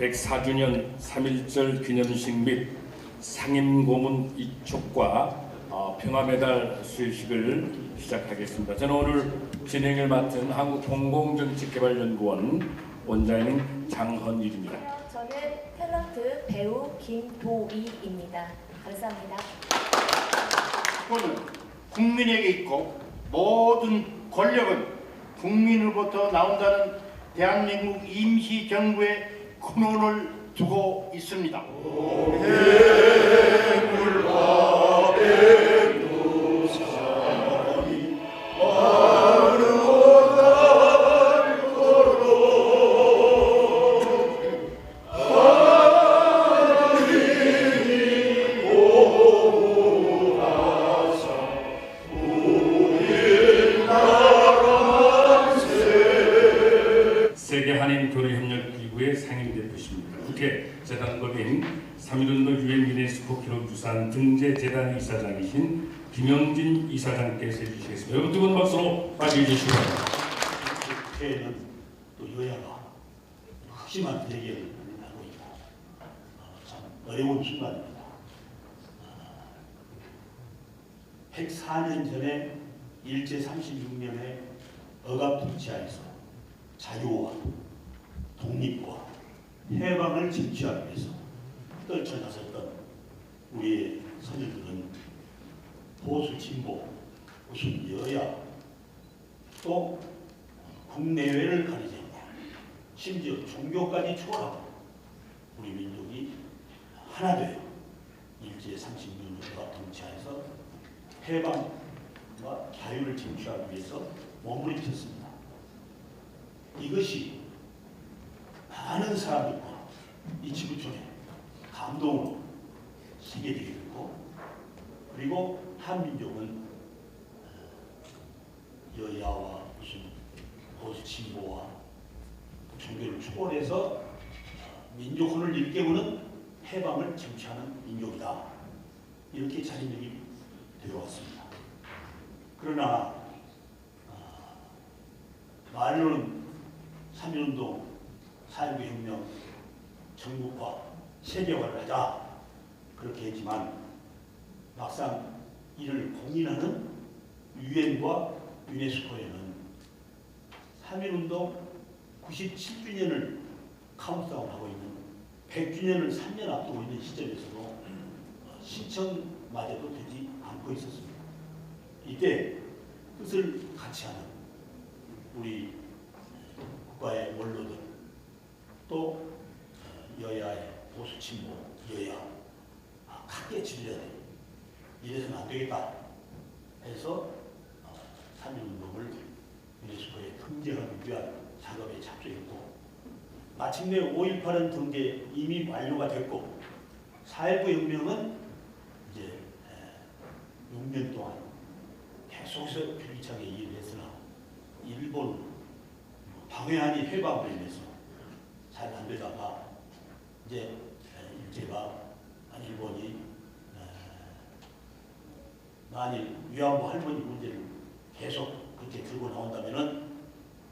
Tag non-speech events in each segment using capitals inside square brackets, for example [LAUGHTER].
104주년 3.1절 기념식 및 상임고문 이촉과 어, 평화메달 수여식을 시작하겠습니다. 저는 오늘 진행을 맡은 한국공공정책개발연구원 원장인 장헌일입니다. 저는 탤런트 배우 김도희입니다. 감사합니다. 권은 국민에게 있고 모든 권력은 국민으로부터 나온다는 대한민국 임시정부의 근원을 두고 있습니다. 세 이사장께서 해주시겠습니다. 여러분 뜨거운 박수로 맞이해 주시기 바랍니다. 국회에는 또 여야가 극심한 대결을 하고 있다. 어, 참 어려운 순간입니다. 어, 104년 전에 일제 36년의 억압 통치하에서 자유와 독립과 해방을 쟁취하기 위해서 떨쳐나섰던 우리의 선열들은 보수 진보, 무슨 여야 또 국내외를 가리지 심지어 종교까지 초월하고 우리 민족이 하나 되어 일제 36년과 통치하에서 해방과 자유를 쟁취하기 위해서 몸부림쳤습니다. 이것이 많은 사람들과 이 지구촌에 감동으로 새겨지게 됐고 그리고 한민족은 어, 여야와 무슨 보수 진보와 종교를 초월해서 민족혼을 일깨우는 해방을 쟁취하는 민족이다. 이렇게 자리매김 되어왔습니다. 그러나 어, 말로는 3.1운동, 4.19 혁명, 정국화, 세계화를 하자 그렇게 했지만 막상 이를 공인하는 유엔과 유네스코에는 3.1운동 97주년을 카운트다운하고 있는 100주년을 3년 앞두고 있는 시점에서도 어, 신청마저도 되지 않고 있었습니다. 이때 뜻을 같이 하는 우리 국가의 원로들 또 어, 여야의 보수 진보 여야 아, 질려야 돼. 이래서는 안 되겠다 해서 3.1운동을 유네스코에 등재하기 위한 작업에 착수했고 마침내 5.18은 등재 이미 완료가 됐고 4.19 혁명은 이제 에, 6년 동안 계속해서 줄기차게 일을 했으나 일본 뭐 방해하니 해방으로 인해서 잘 안 되다가 이제 에, 일제가 일본이 에, 만일 위안부 할머니 문제를 계속 그렇게 들고 나온다면은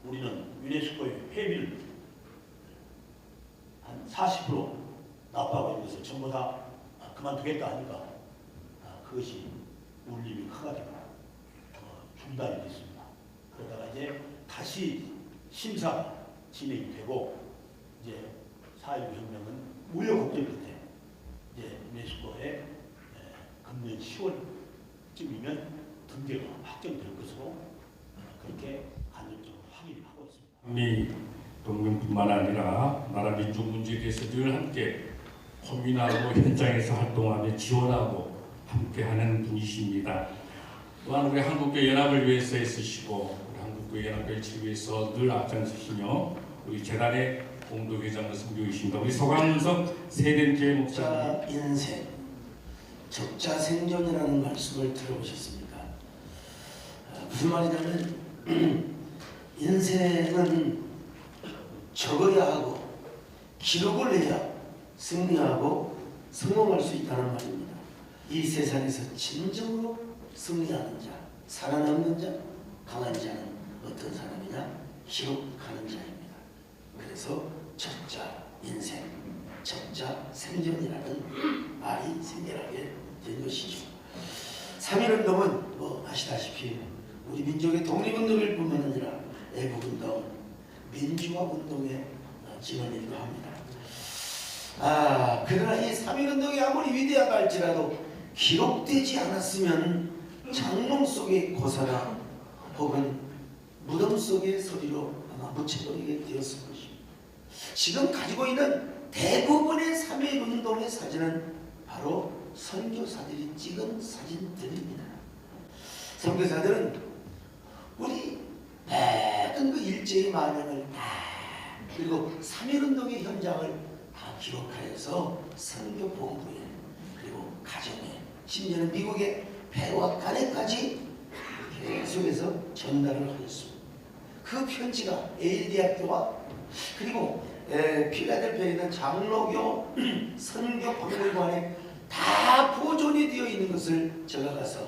우리는 유네스코의 회비를 한 40% 납부하고 있는 것을 전부 다 아, 그만두겠다 하니까 아, 그것이 울림이 커가지고 어, 중단이 됐습니다. 그러다가 이제 다시 심사가 진행이 되고 이제 4.19 혁명은 우여곡절 끝에 이제 유네스코에 에, 금년 10월 쯤이면 등재가 확정될 것으로 어, 그렇게 간접적으로 확인을 하고 있습니다. 미 동맹뿐만 아니라 나라 민족 문제에 대해서 늘 함께 고민하고 현장에서 활동하며 지원하고 함께하는 분이십니다. 또한 우리 한국교 연합을 위해서 애쓰시고 우리 한국교 연합을 위해서 늘 앞장서시며 우리 재단의 공동회장을 섬기고 계십니다. 우리 세den교회 목사님. 적자 인생, 적자 생존이라는 말씀을 들어보셨습니까? 아, 무슨 말이냐면 [CLEARS THROAT] 인생은 적어야 하고 기록을 해야 승리하고 성공할 수 있다는 말입니다. 이 세상에서 진정으로 승리하는 자, 살아남는 자, 강한 자는 어떤 사람이냐? 기록하는 자입니다. 그래서 적자 인생 적자 생존이라는 말이 생겨나게 된 것이죠. 3.1운동은 뭐 아시다시피 우리 민족의 독립운동일 뿐만 아니라 애국운동, 민주화운동의 진원이기도 합니다. 아, 그러나 이 3.1운동이 아무리 위대하다 할지라도 기록되지 않았으면 장롱 속의 고사나 혹은 무덤 속의 소리로 아마 묻혀버리게 되었을 것입니다. 지금 가지고 있는 대부분의 3.1운동의 사진은 바로 선교사들이 찍은 사진들입니다. 선교사들은 우리 모든 그 일제의 만행을 다 그리고 3.1운동의 현장을 다 기록하여서 선교 본부에 그리고 가정에 심지어는 미국의 백악관에까지 계속해서 전달을 하였습니다. 그 편지가 에일 대학교와 그리고 에, 필라델피아에 있는 장로교 [CLEARS THROAT] 선교 박물관에 다 보존이 되어 있는 것을 제가 가서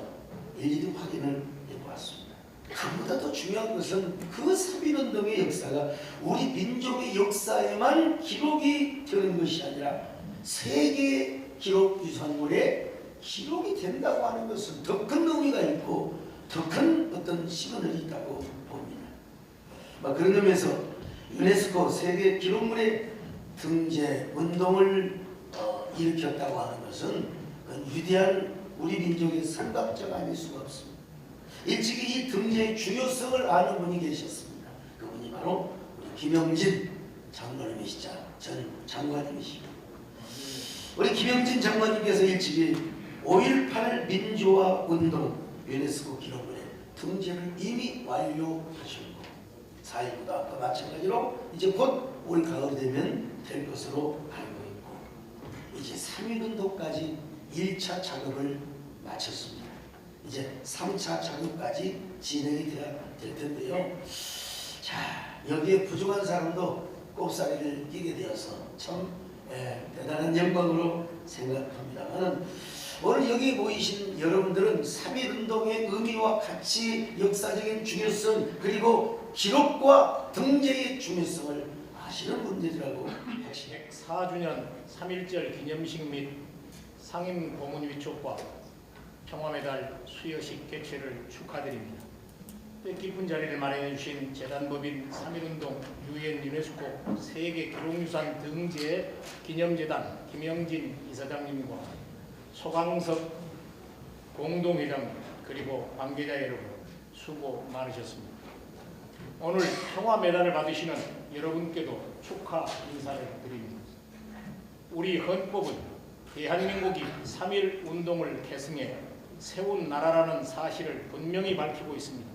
일일이 확인을 해보았습니다. 그보다 더 중요한 것은 그 3.1운동의 역사가 우리 민족의 역사에만 기록이 되는 것이 아니라 세계 기록 유산물에 기록이 된다고 하는 것은 더 큰 의미가 있고 더 큰 어떤 시그널이 있다고 봅니다. 막 그런 의미에서 유네스코 세계 기록물의 등재 운동을 어, 일으켰다고 하는 것은 위대한 우리 민족의 선각자가 아닐 수가 없습니다. 일찍이 이 등재의 중요성을 아는 분이 계셨습니다. 그분이 바로 우리 김영진 장로님이시자 전 장관님이시고 우리 김영진 장관님께서 일찍이 5.18 민주화 운동 유네스코 기록물에 등재를 이미 완료하셨 고 4.19도 아까 마찬가지로 이제 곧 올 가을이 되면 될 것으로 알고 있고 이제 3.1운동까지 1차 작업을 마쳤습니다. 이제 3차 작업까지 진행이 돼야 될 텐데요. 자 여기에 부족한 사람도 꼽사리를 끼게 되어서 참 예, 대단한 영광으로 생각합니다만 오늘 여기 모이신 여러분들은 3.1운동의 의미와 가치, 역사적인 중요성 그리고 기록과 등재의 중요성을 아시는 분들이라고 확신합니다. 4주년 3.1절 기념식 및 상임 고문 위촉과 평화메달 수여식 개최를 축하드립니다. 뜻깊은 자리를 마련해 주신 재단법인 3.1운동 유엔 유네스코 세계 기록유산 등재 기념재단 김영진 이사장님과 소강석 공동회장 그리고 관계자 여러분 수고 많으셨습니다. 오늘 평화 메달을 받으시는 여러분께도 축하 인사를 드립니다. 우리 헌법은 대한민국이 3.1 운동을 계승해 세운 나라라는 사실을 분명히 밝히고 있습니다.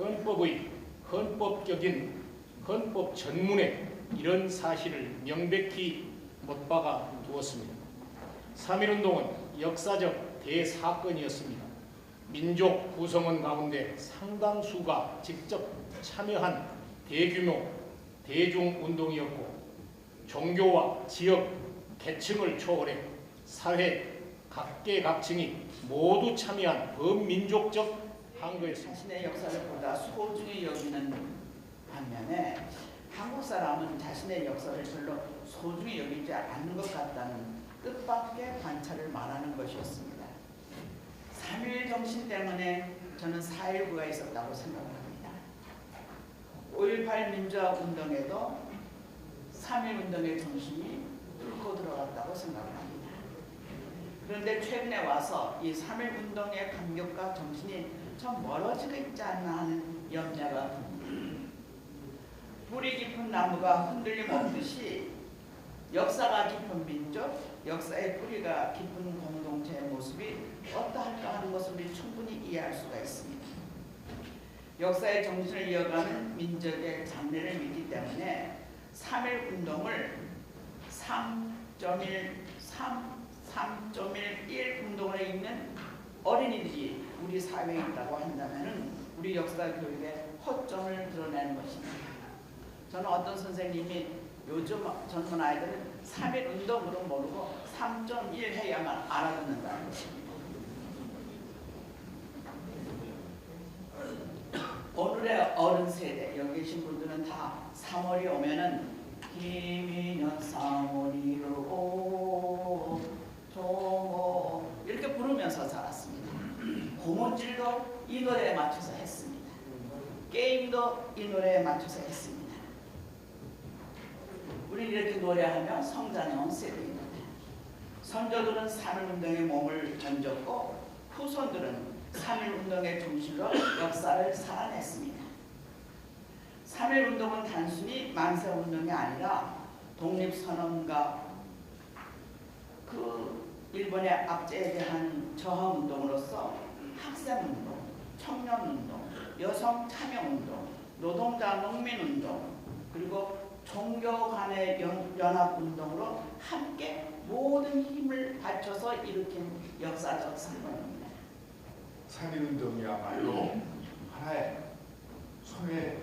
헌법의 헌법적인 헌법 전문에 이런 사실을 명백히 못 박아 두었습니다. 3.1 운동은 역사적 대사건이었습니다. 민족 구성원 가운데 상당수가 직접 참여한 대규모 대중운동이었고 종교와 지역, 계층을 초월해 사회 각계각층이 모두 참여한 범민족적 항거였습니다. 자신의 역사를 보다 소중히 여기는 반면에 한국 사람은 자신의 역사를 별로 소중히 여기지 않는 것 같다는 뜻밖의 관찰을 말하는 것이었습니다. 3.1 정신 때문에 저는 4.19가 있었다고 생각합니다. 5.18 민주화 운동에도 3.1 운동의 정신이 뚫고 들어갔다고 생각합니다. 그런데 최근에 와서 이 3.1 운동의 감격과 정신이 좀 멀어지고 있지 않나 하는 염려가 듭니다. 뿌리 깊은 나무가 흔들림 없듯이 역사가 깊은 민족, 역사의 뿌리가 깊은 공동체의 모습이 어떠할까 하는 것을 우리 충분히 이해할 수가 있습니다. 역사의 정신을 이어가는 민족의 장래를 믿기 때문에 3.1 운동을 3.1, 3, 3.11 운동을 읽는 어린이들이 우리 사회에 있다고 한다면 우리 역사 교육의 허점을 드러내는 것입니다. 저는 어떤 선생님이 요즘 젊은 아이들은 3.1 운동으로 모르고 3.1 해야만 알아듣는다는 것입니다. 오늘의 어른 세대 여기 계신 분들은 다 3월이 오면은 김인현 사모리로 동호 이렇게 부르면서 자랐습니다. 고무줄도 이 노래에 맞춰서 했습니다. 게임도 이 노래에 맞춰서 했습니다. 우리 이렇게 노래하며 성장해온 세대입니다. 선조들은 3.1운동에 몸을 던졌고 후손들은 3.1운동의 중심으로 역사를 살아냈습니다. 3.1운동은 단순히 만세운동이 아니라 독립선언과 그 일본의 압제에 대한 저항운동으로서 학생운동, 청년운동, 여성 참여운동, 노동자 농민운동, 그리고 종교 간의 연- 연합운동으로 함께 모든 힘을 바쳐서 일으킨 역사적 사건입니다. 3.1운동이야말로 하나의 손에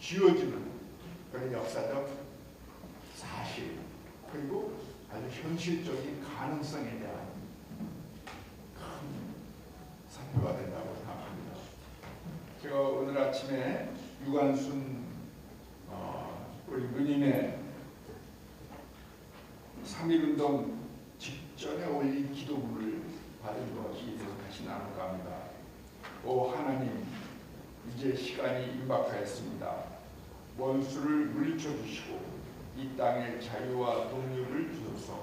쥐어지는 그런 역사적 사실 그리고 아주 현실적인 가능성에 대한 큰 사표가 된다고 생각합니다. 제가 오늘 아침에 유관순 어, 우리 누님의 3.1운동 직전에 올린 기도문을 받은 것 이 이제서 다시 나눌까 합니다. 오 하나님, 이제 시간이 임박하였습니다. 원수를 물리쳐 주시고 이 땅의 자유와 독립을 주소서.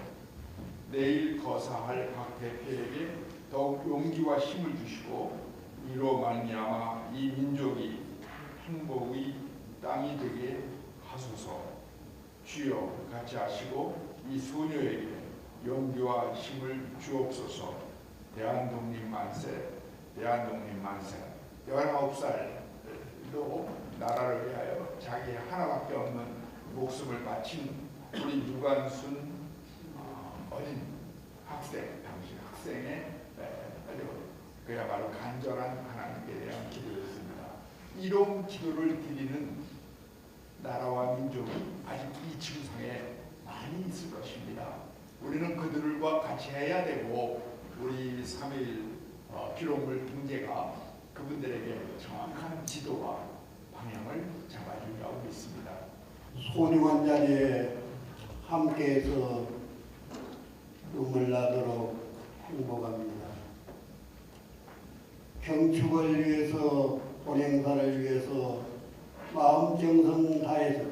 내일 거사할 각 대표에게 더욱 용기와 힘을 주시고 이로 말미암아 이 민족이 행복의 땅이 되게 하소서. 주여 같이 하시고 이 소녀에게 용기와 힘을 주옵소서. 대한독립 만세, 대한독립 만세. 19살도 나라를 위하여 자기 하나밖에 없는 목숨을 바친 우리 유관순 어, 어린 학생, 당시 학생의 에, 아주 그야말로 간절한 하나님께 대한 기도였습니다. 이런 기도를 드리는 나라와 민족이 아직 이 지구상에 많이 있을 것입니다. 우리는 그들과 같이 해야 되고 우리 3일 어, 기록물 등재가 그분들에게 정확한 지도와 방향을 잡아주려고 있습니다. 소중한 자리에 함께해서 눈물 나도록 행복합니다. 경축을 위해서 본행사를 위해서 마음 정성 다해서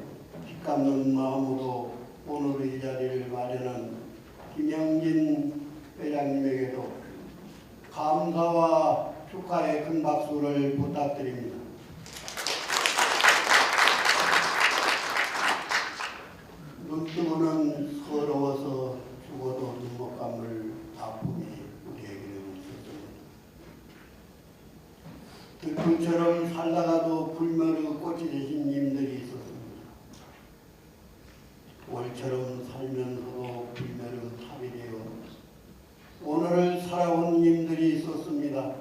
기감는 마음으로 오늘 이 자리를 마련한 김영진 회장님에게도 감사와 축하의 큰 박수를 부탁드립니다. 눈뜨고는 서러워서 죽어도 눈 못 감을 아픔이 우리에게는 있었습니다. 들불처럼 살다가도 불멸의 꽃이 되신 님들이 있었습니다. 월처럼 살면서도 불멸의 탑이 되어 오늘을 살아온 님들이 있었습니다.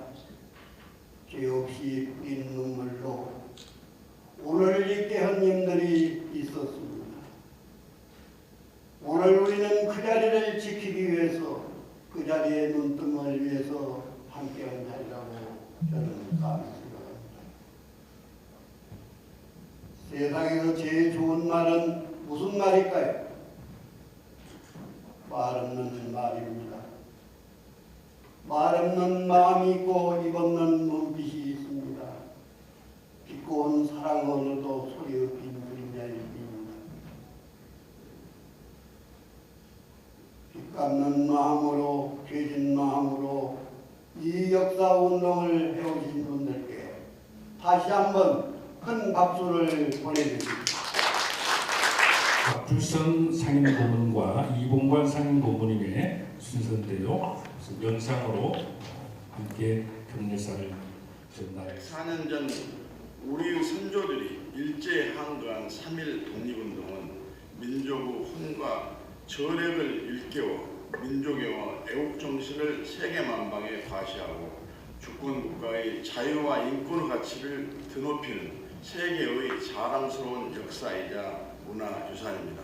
죄 없이 뿌린 눈물로 오늘을 있게 한 님들이 있었습니다. 오늘 우리는 그 자리를 지키기 위해서 그 자리의 눈뜸을 위해서 자리라고 저는 감히 생각합니다. 세상에서 제일 좋은 말은 무슨 말일까요? 말 없는 말입니다. 말 없는 마음이 있고 입 없는 눈빛이 있습니다. 빛고 온 사랑 어느도 소리 없인 그림자일 뿐입니다. 빛 갚는 마음으로 죄진 마음으로 이 역사 운동을 해오신 분들께 다시 한번 큰 박수를 보내드립니다. 박불선 상임고문과 이봉관 상임고문님의 순서인데요. 그래서 영상으로 함께 경례사를 전달했습니다. 4년 전 우리 선조들이 일제에 항거한 3.1 독립운동은 민족의 혼과 절액을 일깨워 민족의 애국정신을 세계 만방에 과시하고 주권국가의 자유와 인권의 가치를 드높이는 세계의 자랑스러운 역사이자 문화유산입니다.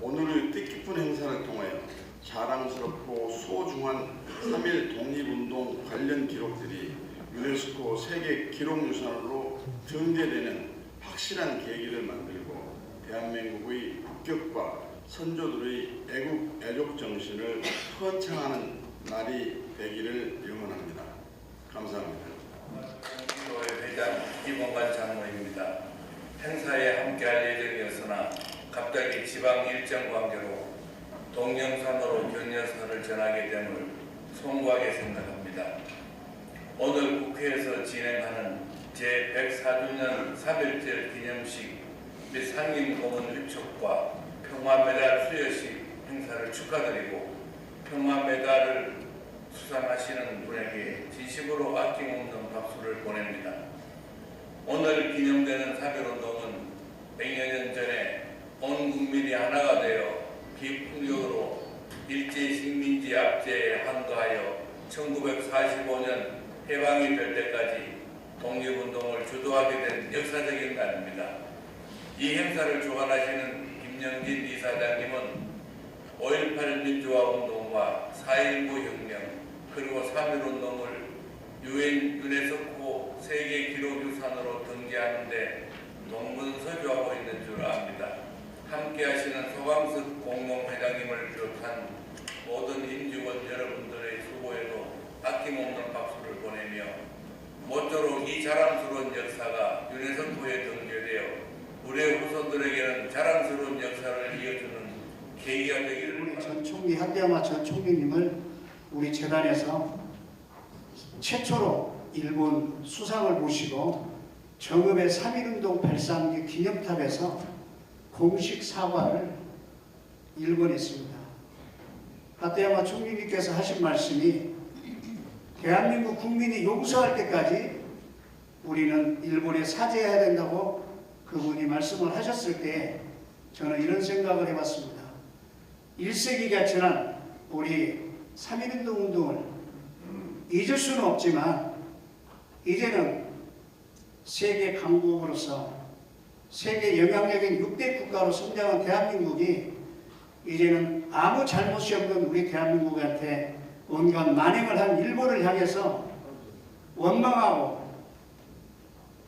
오늘의 뜻깊은 행사를 통하여 자랑스럽고 소중한 3.1 독립운동 관련 기록들이 유네스코 세계 기록유산으로 등재되는 확실한 계기를 만들고 대한민국의 국격과 선조들의 애국 애족 정신을 헌창하는 날이 되기를 영원합니다. 감사합니다. 교회 회장 이봉관 장로입니다. 행사에 함께할 예정이었으나 갑자기 지방 일정 관계로 동영상으로 격려사를 전하게 됨을 송구하게 생각합니다. 오늘 국회에서 진행하는 제104주년 3.1절 기념식 및 상임 공원 위촉과 평화메달 수여식 행사를 축하드리고 평화메달을 수상하시는 분에게 진심으로 아낌없는 박수를 보냅니다. 오늘 기념되는 3.1운동은 100여 년 전에 온 국민이 하나가 되어 비폭력으로 일제 식민지 압제에 항거하여 1945년 해방이 될 때까지 독립운동을 주도하게 된 역사적인 날입니다. 이 행사를 주관하시는 김영진 이사장님은 5.18 민주화운동과 4.19 혁명 그리고 3.1운동을 유엔 유네스코 세계 기록유산으로 등재하는데 동분서주하고 있는 줄 압니다. 함께하시는 소강석 공동회장님을 비롯한 모든 임직원 여러분들의 수고에도 아낌없는 박수를 보내며 모쪼록 이 자랑스러운 역사가 유네스코에 등재되어 우리의 후손들에게는 자랑스러운 역사를 이어주는 계기가 되기를 우리 전 총리 한대야마 전 총리님을 우리 재단에서 최초로 일본 수상을 모시고 정읍의 3.1운동 발상기 기념탑에서 공식 사과를 일본했습니다. 하테야마 총리님께서 하신 말씀이 대한민국 국민이 용서할 때까지 우리는 일본에 사죄해야 된다고 그분이 말씀을 하셨을 때 저는 이런 생각을 해봤습니다. 1세기가 지난 우리 3.1운동 운동을 잊을 수는 없지만 이제는 세계 강국으로서 세계 영향력인 6대 국가로 성장한 대한민국이 이제는 아무 잘못이 없는 우리 대한민국한테 온갖 만행을 한 일본을 향해서 원망하고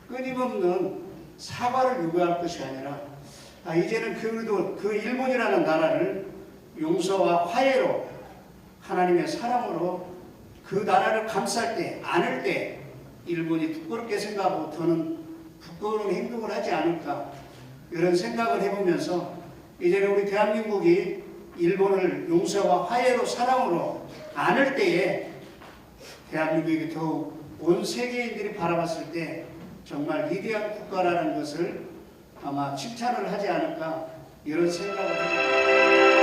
끊임없는 사과를 요구할 것이 아니라 아, 이제는 그래도 그 일본이라는 나라를 용서와 화해로 하나님의 사랑으로 그 나라를 감쌀 때, 안을 때 일본이 부끄럽게 생각하고 더는 부끄러운 행동을 하지 않을까 이런 생각을 해보면서 이제는 우리 대한민국이 일본을 용서와 화해로 사랑으로 안을 때에 대한민국이 더욱 온 세계인들이 바라봤을 때 정말 위대한 국가라는 것을 아마 칭찬을 하지 않을까 이런 생각을 합니다.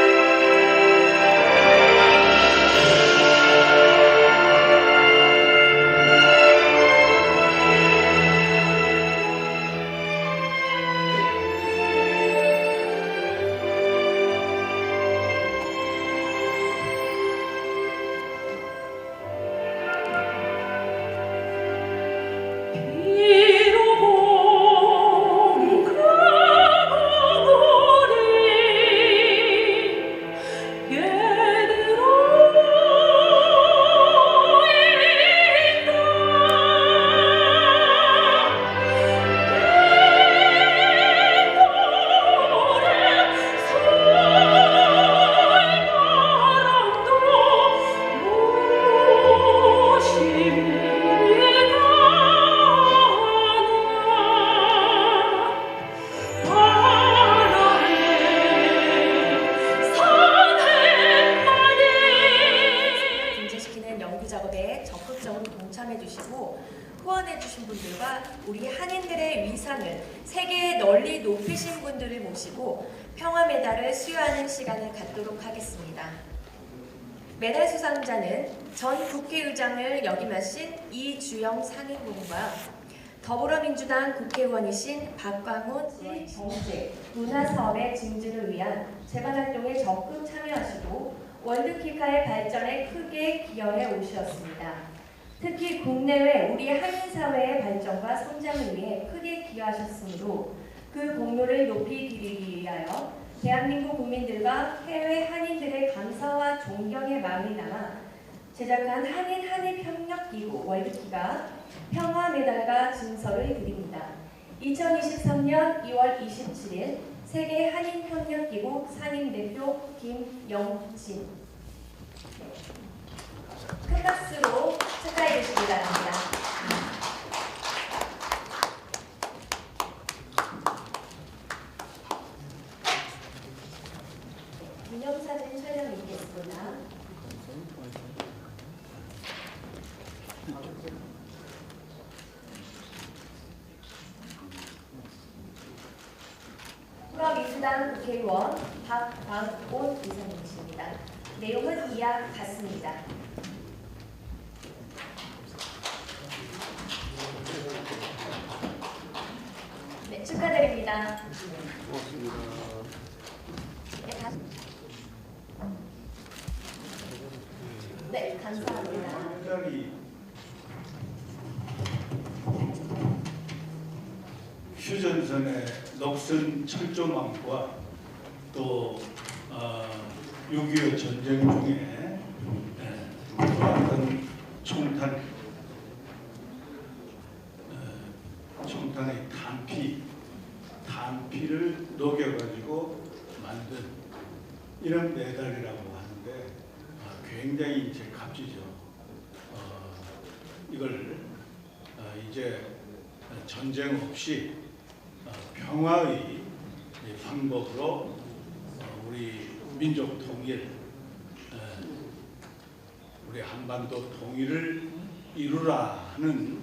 국회의원이신 박광훈 씨 경제, 문화 사업의 증진을 위한 재반 활동에 적극 참여하시고 월드키카의 발전에 크게 기여해 오셨습니다. 특히 국내외 우리 한인 사회의 발전과 성장을 위해 크게 기여하셨으므로 그 공로를 높이 드리기 위하여 대한민국 국민들과 해외 한인들의 감사와 존경의 마음이 남아 제작한 한인 한일 협력 기구 월드키가 평화 메달과 증서를 드립니다. 2023년 2월 27일 세계 한인협력기구 상임대표 김영진 큰 박수로 축하해 주시기 바랍니다. 기념사진 촬영 있겠습니다. 국회의원 박광온 이사님이십니다. 내용은 이와 같습니다. 네, 축하드립니다. 네, 다시. 네, 감사합니다. 굉장히 휴전선의 녹슨 철조망과 또 어, 6.25 전쟁 중에 들어왔던 총탄 어, 총탄의 탄피 탄피를 녹여가지고 만든 이런 메달이라고 하는데 아, 굉장히 이제 값지죠. 어, 이걸 어, 이제 전쟁 없이 어, 평화의 이 방법으로 어, 우리 민족 통일, 어, 우리 한반도 통일을 이루라 하는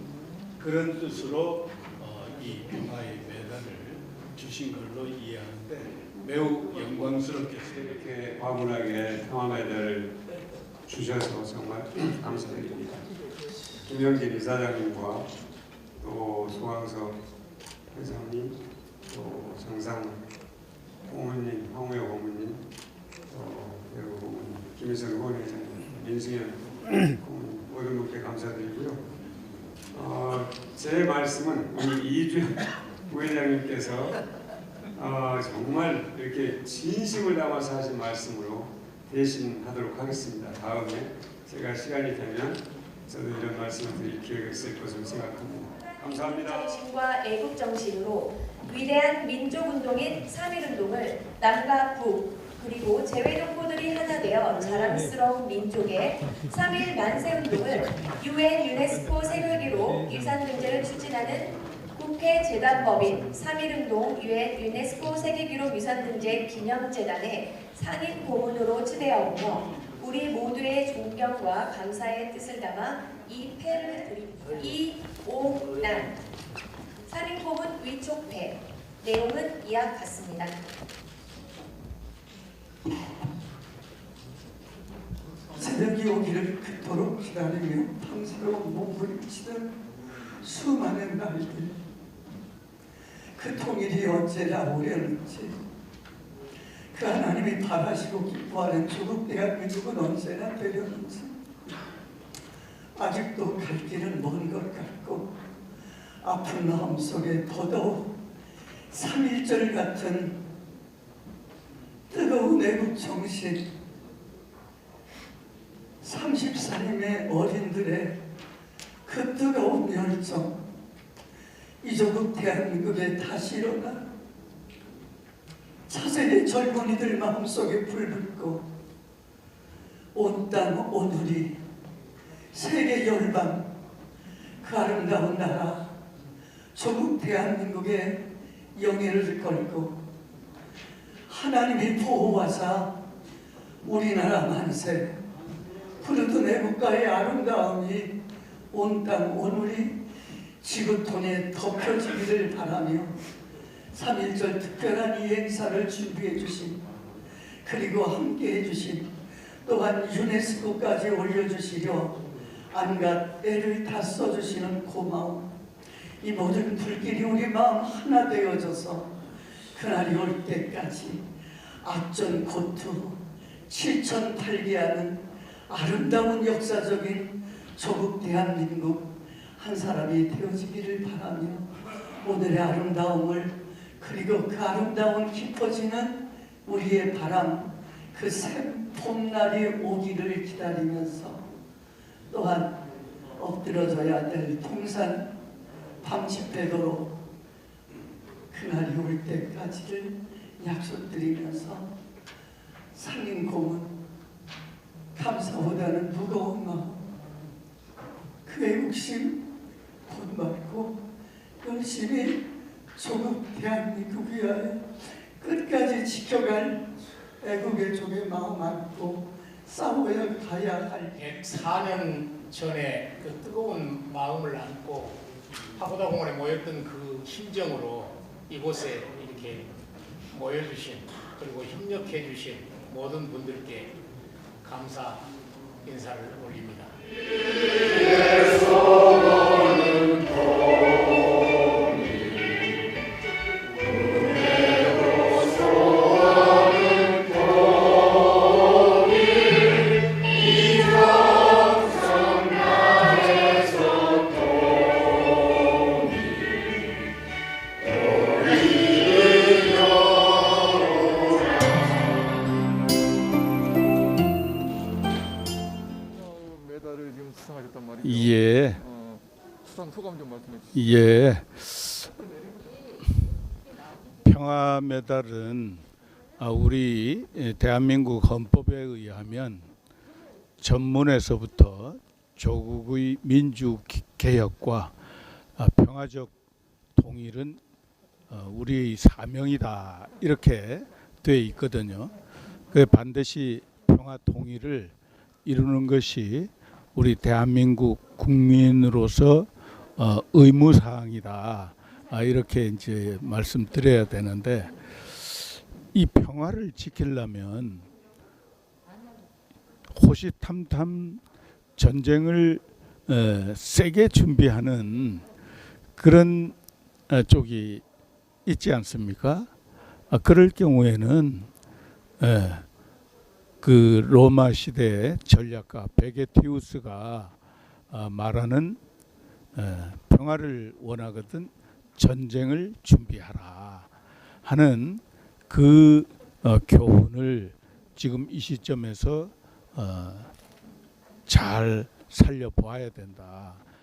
그런 뜻으로 어, 이 평화의 메달을 주신 걸로 이해하는데 매우 영광스럽겠어요. 이렇게 과분하게 평화 메달을 주셔서 정말 감사드립니다. 김영진 이사장님과 또 소강석 회장님, 또 정상 고문님, 황우여 고문님, 또 여러 고문님, 김희선 후원회장님, 민승현 고문님 [COUGHS] 모든 분께 감사드리고요. 어, 제 말씀은 우리 이주 [LAUGHS] 부회장님께서 어, 정말 이렇게 진심을 담아서 하신 말씀으로 대신하도록 하겠습니다. 다음에 제가 시간이 되면 저도 이런 말씀을 드릴 기회가 있을 것으로 생각합니다. 감사합니다. 정신과 애국 정신으로 위대한 민족 운동인 3.1운동을 남과 북 그리고 제외동포들이 하나 되어 자랑스러운 민족의 3.1 만세운동을 유엔 유네스코 세계기로 유산 등재를 추진하는 국회 재단법인 3.1운동 유엔 유네스코 세계기록 유산 등재 기념재단의 상임 고문으로 추대하오며 우리 모두의 존경과 감사의 뜻을 담아 이 패를 드립니다. 이오남 살인 고문 위촉패 내용은 이와 같습니다. 새벽이 오기를 그토록 기다리며 밤새로 몸부림치던 수많은 날들. 그 통일이 언제나 오려는지. 그 하나님이 바라시고 기뻐하는 조국 대한민국은 언제나 되려는지 아직도 갈 길은 먼 것 같고 아픈 마음속에 더더욱 3.1절 같은 뜨거운 애국 정신 34님의 어린들의 그 뜨거운 열정 이 조국 대한민국에 다시 일어나 차세대 젊은이들 마음속에 불붙고 온땅 오누리 세계 열방 그 아름다운 나라 조국 대한민국의 영예를 걸고 하나님이 보호하사 우리나라 만세 푸르던 애국가의 아름다움이 온 땅 오누리 지구촌에 덮여지기를 바라며 3.1절 특별한 이 행사를 준비해 주신 그리고 함께 해 주신 또한 유네스코까지 올려주시려 안갓 애를 다 써주시는 고마움. 이 모든 불길이 우리 마음 하나 되어져서 그날이 올 때까지 악전 고투 칠천 팔기하는 아름다운 역사적인 조국 대한민국 한 사람이 되어지기를 바라며 오늘의 아름다움을 그리고 그 아름다운 깊어지는 우리의 바람 그샘 봄날이 오기를 기다리면서 또한 엎드러져야 될 통산 밤집회도록 그날이 올 때까지를 약속드리면서 고문 감사보다는 무거운 마음 그 애국심 본받고 열심히 조국 대한민국 위하여 끝까지 지켜갈 애국의 종의 마음 안고 싸워야 가야 할 104년 전에 그 뜨거운 마음을 안고 파고다 공원에 모였던 그 심정으로 이곳에 이렇게 모여주신 그리고 협력해 주신 모든 분들께 감사 인사를 올립니다. 대한민국 헌법에 의하면 전문에서부터 조국의 민주 기- 개혁과 아, 평화적 통일은 어, 우리의 사명이다 이렇게 돼 있거든요. 그 반드시 평화 통일을 이루는 것이 우리 대한민국 국민으로서 어, 의무 사항이다. 아, 이렇게 이제 말씀드려야 되는데 이 평화를 지키려면 호시탐탐 전쟁을 어, 세게 준비하는 그런 어, 쪽이 있지 않습니까? 아, 그럴 경우에는 예, 그 로마 시대의 전략가 베게티우스가 아, 말하는 에, 평화를 원하거든 전쟁을 준비하라 하는 그 어, 교훈을 지금 이 시점에서 어, 잘 살려보아야 된다.